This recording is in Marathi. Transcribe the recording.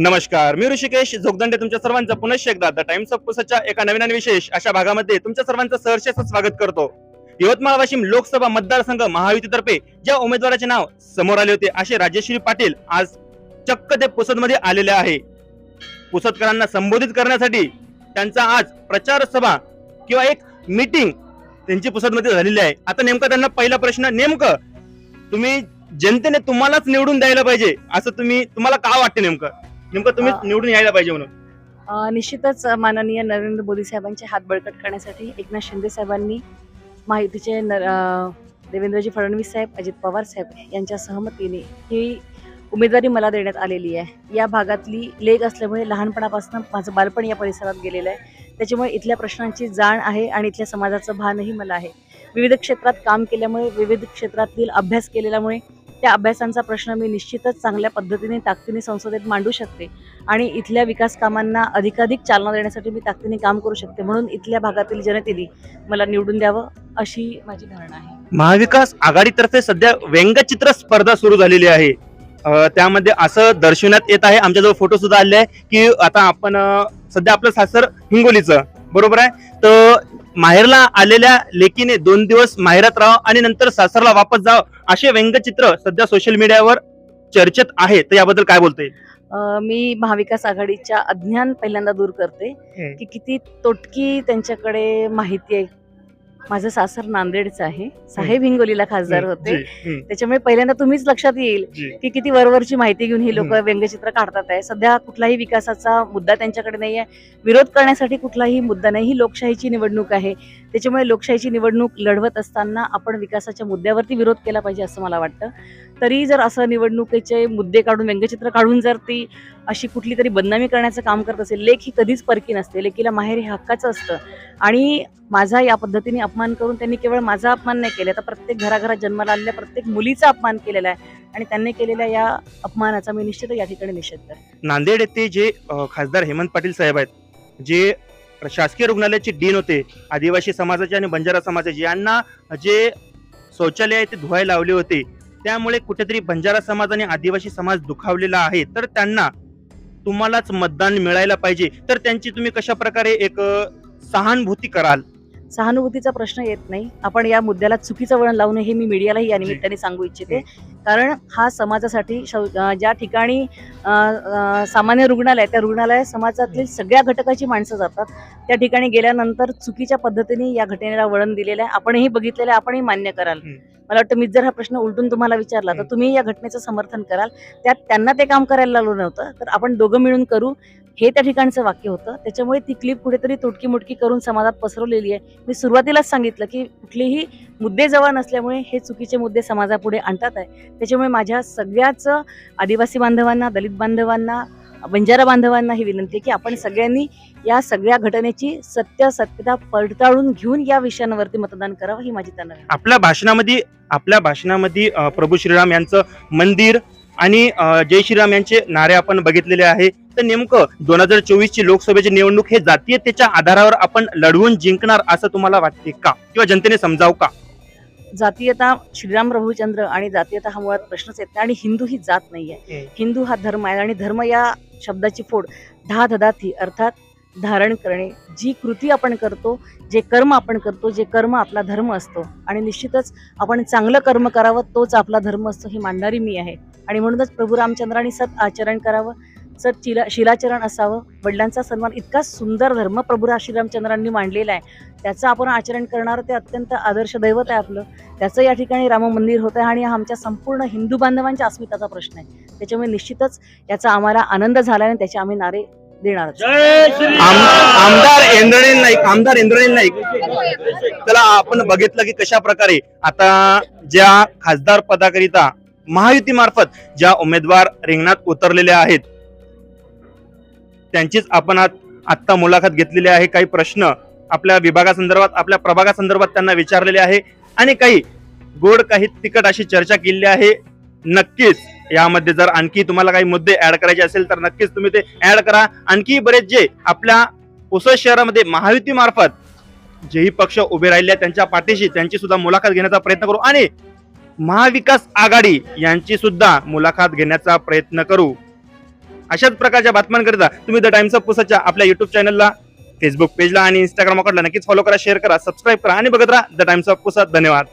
नमस्कार मी ऋषिकेश जोगदंडे तुमच्या सर्वांचं पुनश्च एकदा द टाइम्स ऑफ पुसच्या एका नवीन आणि विशेष अशा भागामध्ये तुमच्या सर्वांचं सहर्ष स्वागत करतो. यवतमाळ वाशिम लोकसभा मतदारसंघ महायुतीतर्फे ज्या उमेदवाराचे नाव समोर आले होते असे राजेश्री पाटील आज चक्क ते पुसदमध्ये आलेले आहे. पुसदकरांना संबोधित करण्यासाठी त्यांचा आज प्रचार सभा किंवा एक मीटिंग त्यांची पुसदमध्ये झालेली आहे. आता नेमका त्यांना पहिला प्रश्न नेमकं तुम्ही जनतेने तुम्हालाच निवडून द्यायला पाहिजे असं तुम्ही तुम्हाला का वाटते नेमकं? नेमकं तुम्ही अं, निवडून यायला पाहिजे म्हणून. अ, निश्चितच माननीय नरेंद्र मोदी साहेबांचे हात बळकट करण्यासाठी एकनाथ शिंदे साहेबांनी नर- अ, देवेंद्रजी फडणवीस साहेब अजित पवार साहेब यांच्या सहमतीने ही उमेदवारी मला देण्यात आलेली आहे. या भागातली लेख असल्यामुळे लहानपणापासून माझं बालपण या परिसरात गेलेलं आहे. त्याच्यामुळे इथल्या प्रश्नांची जाण आहे आणि इथल्या समाजाचं भानही मला आहे. विविध क्षेत्रात काम केल्यामुळे विविध क्षेत्रातील अभ्यास केलेल्यामुळे त्या अभ्यासांचा प्रश्न मी निश्चितच चांगल्या पद्धतीने ताकदीने संसदेत मांडू शकते. आणि इथल्या विकास कामांना अधिकाधिक चालना देण्यासाठी मी ताकदीने काम करू शकते. म्हणून इथल्या भागातील जनतेने मला निवडून द्यावं अशी माझी धारणा आहे. महाविकास आघाडीतर्फे सध्या व्यंगचित्र स्पर्धा सुरू झालेली आहे. त्यामध्ये असं दर्शवण्यात येत आहे. आमच्याजवळ फोटो सुद्धा आले आहे की आता आपण सध्या आपलं सासर हिंगोलीचं. बरोबर आहे? तर माहेरला आलेल्या लेकीने दोन दिवस माहेरात राहावं आणि नंतर सासरला वापस जावं असे व्यंगचित्र सध्या सोशल मीडियावर चर्चेत आहे. तर याबद्दल काय बोलता मी महाविकास आघाडीच्या अज्ञान पहिल्यांदा दूर करते की किती तोटकी त्यांच्याकडे माहिती आहे. माझं सासर नांदेडचं आहे. साहेब हिंगोलीला खासदार होते. त्याच्यामुळे पहिल्यांदा तुम्हीच लक्षात येईल. की किती वरवरची माहिती घेऊन ही लोक. व्यंगचित्र काढतात आहे. सध्या कुठलाही विकासाचा मुद्दा त्यांच्याकडे नाही आहे विरोध करण्यासाठी कुठलाही मुद्दा नाही. ही लोकशाहीची निवडणूक आहे. त्याच्यामुळे लोकशाहीची निवडणूक लढवत असताना आपण विकासाच्या मुद्द्यावरती विरोध केला पाहिजे असं मला वाटतं. तरी जर असं निवडणुकीचे मुद्दे काढून व्यंगचित्र काढून जर ती अशी कुठली तरी बदनामी करण्याचं काम करत असेल लेख ही कधीच परकी नसते. लेखीला माहेर हे हक्काचं असतं. आणि माझा या पद्धतीने अपमान करून त्यांनी केवळ माझा अपमान नाही केला तर प्रत्येक घराघरात जन्माला आलेल्या प्रत्येक मुलीचा अपमान केलेला आहे. आणि त्यांनी केलेल्या या अपमानाचा मी निश्चित या ठिकाणी निषेध करते. नांदेड येथे जे खासदार हेमंत पाटील साहेब आहेत जे शासकीय रुग्णालयाचे डीन होते आदिवासी समाजाचे आणि बंजारा समाजाचे यांना जे शौचालय आहे ते धुवायला लावले होते त्यामुळे कुठेतरी बंजारा समाज आणि आदिवासी समाज दुखावलेला आहे. तर त्यांना तुम्हालाच मतदान मिळायला पाहिजे. तर त्यांची तुम्ही कशा प्रकारे एक सहानुभूती कराल? सहानुभूतीचा प्रश्न येत नाही. आपण या मुद्द्याला चुकीचं वळण लावू नये हे मी मीडियालाही या निमित्ताने सांगू इच्छिते. कारण हा समाजासाठी ज्या ठिकाणी सामान्य रुग्णालय त्या रुग्णालय समाजातील सगळ्या घटकाची माणसं जातात. त्या ठिकाणी गेल्यानंतर चुकीच्या पद्धतीने या घटनेला वळण दिलेलं आहे. आपणही बघितलेलं आहे आपणही मान्य कराल. मला वाटतं मी जर हा प्रश्न उलटून तुम्हाला विचारला तर. तुम्ही या घटनेचं समर्थन कराल. त्यात त्यांना ते काम करायला लावलं नव्हतं तर आपण दोघं मिळून करू. हे त्या ठिकाणचं वाक्य होतं. त्याच्यामुळे ती क्लिप कुठेतरी तुटकी मुटकी करून समाजात पसरवलेली आहे. मी सुरुवातीलाच सांगितलं की कुठलेही मुद्दे जवळ नसल्यामुळे हे चुकीचे मुद्दे समाजापुढे आणतात आहे. त्याच्यामुळे माझ्या सगळ्याच आदिवासी बांधवांना दलित बांधवांना बंजारा बांधवांना ही विनंती की आपण सगळ्यांनी या सगळ्या घटनेची सत्य सत्यता पडताळून घेऊन या विषयांवरती मतदान करावं ही माझी त्यांना आपल्या भाषणामध्ये आपल्या भाषणामध्ये प्रभू श्रीराम यांचं मंदिर आणि जय श्रीराम यांचे नारे आपण बघितलेले आहे. तर नेमकं दोन हजार चोवीस ची लोकसभेची निवडणूक हे जातीयतेच्या आधारावर आपण लढवून जिंकणार असं तुम्हाला वाटते का? किंवा जनतेने समजाव का? जातीयता श्रीराम प्रभुचंद्र आणि जातीयता हा मुळात प्रश्नच येत नाही आणि हिंदू ही जात नाहीये. हम्म. हिंदू हा धर्म आहे आणि धर्म या शब्दाची फोड दहा ददाथी अर्थात धारण करणे. जी कृती आपण करतो जे कर्म आपण करतो जे कर्म आपला धर्म असतो आणि निश्चितच आपण चांगलं कर्म करावं तोच आपला धर्म असतो ही मांडणारी मी आहे. आणि म्हणूनच प्रभू रामचंद्रांनी सत आचरण करावं. सत शिला शिलाचरण असावं. वडिलांचा सन्मान इतका सुंदर धर्म प्रभू रा- श्रीरामचंद्रांनी मांडलेला आहे. त्याचं आपण आचरण करणारं ते अत्यंत आदर्श दैवत आहे आपलं. त्याचं या ठिकाणी राम मंदिर होतं आहे आणि हा आमच्या संपूर्ण हिंदू बांधवांच्या अस्मिताचा प्रश्न आहे. त्याच्यामुळे निश्चितच याचा आम्हाला आनंद झाला आणि त्याचे आम्ही नारे देणार आम- आमदार इंद्रनील नाईक आमदार इंद्रनील नाईक. त्याला आपण बघितलं की कशा प्रकारे आता ज्या खासदार पदाकरिता महायुती मार्फत ज्या उमेदवार रिंगणात उतरलेले आहेत त्यांचीच आपण आत्ता मुलाखत घेतलेली आहे. काही प्रश्न आपल्या विभागासंदर्भात आपल्या प्रभागासंदर्भात त्यांना विचारलेले आहे. आणि काही गोड काही तिकट अशी चर्चा केलेली आहे. नक्कीच यामध्ये जर आणखी तुम्हाला काही मुद्दे ऍड करायचे असेल तर नक्कीच तुम्ही ते ऍड करा. आणखी बरेच जे आपल्या पुसद शहरामध्ये महायुती मार्फत जेही पक्ष उभे राहिले त्यांच्या पाठीशी त्यांची सुद्धा मुलाखत घेण्याचा प्रयत्न करू. आणि महाविकास आघाडी यांची सुद्धा मुलाखत घेण्याचा प्रयत्न करू. अशाच प्रकारच्या बातम्यांकरिता तुम्ही द टाइम्स ऑफ पुसाच्या आपल्या युट्यूब चॅनलला फेसबुक पेजला आणि इंस्टाग्राम अकाउंटला नक्कीच फॉलो करा शेअर करा सबस्क्राईब करा आणि बघत राहा द टाइम्स ऑफ पुसा धन्यवाद.